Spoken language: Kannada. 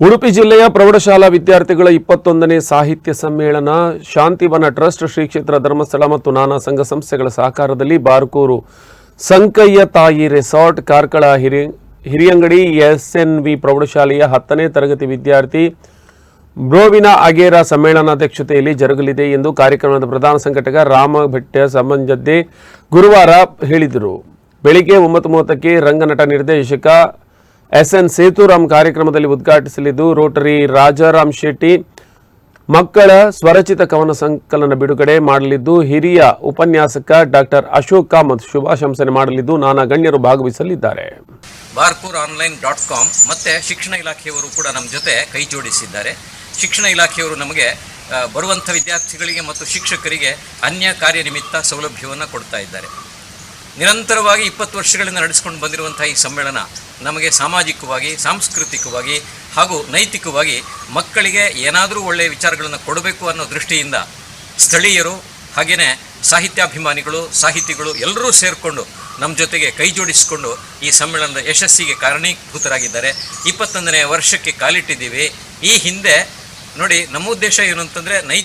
ಉಡುಪಿ ಜಿಲ್ಲೆಯ ಪ್ರೌಢಶಾಲಾ ವಿದ್ಯಾರ್ಥಿಗಳ ಇಪ್ಪತ್ತೊಂದನೇ ಸಾಹಿತ್ಯ ಸಮ್ಮೇಳನ, ಶಾಂತಿವನ ಟ್ರಸ್ಟ್, ಶ್ರೀ ಕ್ಷೇತ್ರ ಧರ್ಮಸ್ಥಳ ಮತ್ತು ನಾನಾ ಸಂಘ ಸಂಸ್ಥೆಗಳ ಸಹಕಾರದಲ್ಲಿ ಬಾರ್ಕೂರು. ಸಂಕಯ್ಯ ತಾಯಿ ರೆಸಾರ್ಟ್, ಕಾರ್ಕಳ ಹಿರಿ, ಹಿರಿಯಂಗಡಿ ಎಸ್ಎನ್ವಿ ಪ್ರೌಢಶಾಲೆಯ ಹತ್ತನೇ ತರಗತಿ ವಿದ್ಯಾರ್ಥಿ ಬ್ರೋವಿನ ಅಗೇರ ಸಮ್ಮೇಳನಾಧ್ಯಕ್ಷತೆಯಲ್ಲಿ ಜರುಗಲಿದೆ ಎಂದು ಕಾರ್ಯಕ್ರಮದ ಪ್ರಧಾನ ಸಂಘಟಕ ರಾಮ ಭಟ್ಟ ಗುರುವಾರ ಹೇಳಿದರು. ಬೆಳಿಗ್ಗೆ ಒಂಬತ್ತು ಮೂವತ್ತಕ್ಕೆ ರಂಗನಟ ನಿರ್ದೇಶಕ ಎಸ್ ಎನ್ ಸೇತುರಾಮ್ ಕಾರ್ಯಕ್ರಮದಲ್ಲಿ ಉದ್ಘಾಟಿಸಲಿದ್ದು ರೋಟರಿ ರಾಜಾರಾಮ್ ಶೆಟ್ಟಿ. ಮಕ್ಕಳ ಸ್ವರಚಿತ ಕವನ ಸಂಕಲನ ಬಿಡುಗಡೆ ಮಾಡಲಿದ್ದು ಹಿರಿಯ ಉಪನ್ಯಾಸಕ ಡಾಕ್ಟರ್ ಅಶೋಕ್ ಕಾಮತ್ ಶುಭಾಶಂಸನೆ ಮಾಡಲಿದ್ದು ನಾನಾ ಗಣ್ಯರು ಭಾಗವಹಿಸಲಿದ್ದಾರೆ. ಬಾರ್ಪೂರ್ ಆನ್ಲೈನ್ ಡಾಟ್ ಕಾಮ್ ಮತ್ತು ಶಿಕ್ಷಣ ಇಲಾಖೆಯವರು ಕೂಡ ನಮ್ಮ ಜೊತೆ ಕೈ ಜೋಡಿಸಿದ್ದಾರೆ. ಶಿಕ್ಷಣ ಇಲಾಖೆಯವರು ನಮಗೆ ಬರುವಂಥ ವಿದ್ಯಾರ್ಥಿಗಳಿಗೆ ಮತ್ತು ಶಿಕ್ಷಕರಿಗೆ ಅನ್ಯ ಕಾರ್ಯನಿಮಿತ್ತ ಸೌಲಭ್ಯವನ್ನು ಕೊಡ್ತಾ ಇದ್ದಾರೆ. ನಿರಂತರವಾಗಿ ಇಪ್ಪತ್ತು ವರ್ಷಗಳಿಂದ ನಡೆಸಿಕೊಂಡು ಬಂದಿರುವಂಥ ಈ ಸಮ್ಮೇಳನ ನಮಗೆ ಸಾಮಾಜಿಕವಾಗಿ, ಸಾಂಸ್ಕೃತಿಕವಾಗಿ ಹಾಗೂ ನೈತಿಕವಾಗಿ ಮಕ್ಕಳಿಗೆ ಏನಾದರೂ ಒಳ್ಳೆಯ ವಿಚಾರಗಳನ್ನು ಕೊಡಬೇಕು ಅನ್ನೋ ದೃಷ್ಟಿಯಿಂದ ಸ್ಥಳೀಯರು ಹಾಗೆಯೇ ಸಾಹಿತ್ಯಾಭಿಮಾನಿಗಳು, ಸಾಹಿತಿಗಳು ಎಲ್ಲರೂ ಸೇರಿಕೊಂಡು ನಮ್ಮ ಜೊತೆಗೆ ಕೈ ಜೋಡಿಸಿಕೊಂಡು ಈ ಸಮ್ಮೇಳನದ ಯಶಸ್ಸಿಗೆ ಕಾರಣೀಭೂತರಾಗಿದ್ದಾರೆ. ಇಪ್ಪತ್ತೊಂದನೇ ವರ್ಷಕ್ಕೆ ಕಾಲಿಟ್ಟಿದ್ದೀವಿ. ಈ ಹಿಂದೆ ನೋಡಿ ನಮ್ಮ ಉದ್ದೇಶ ಏನು ಅಂತಂದರೆ ನೈತಿಕ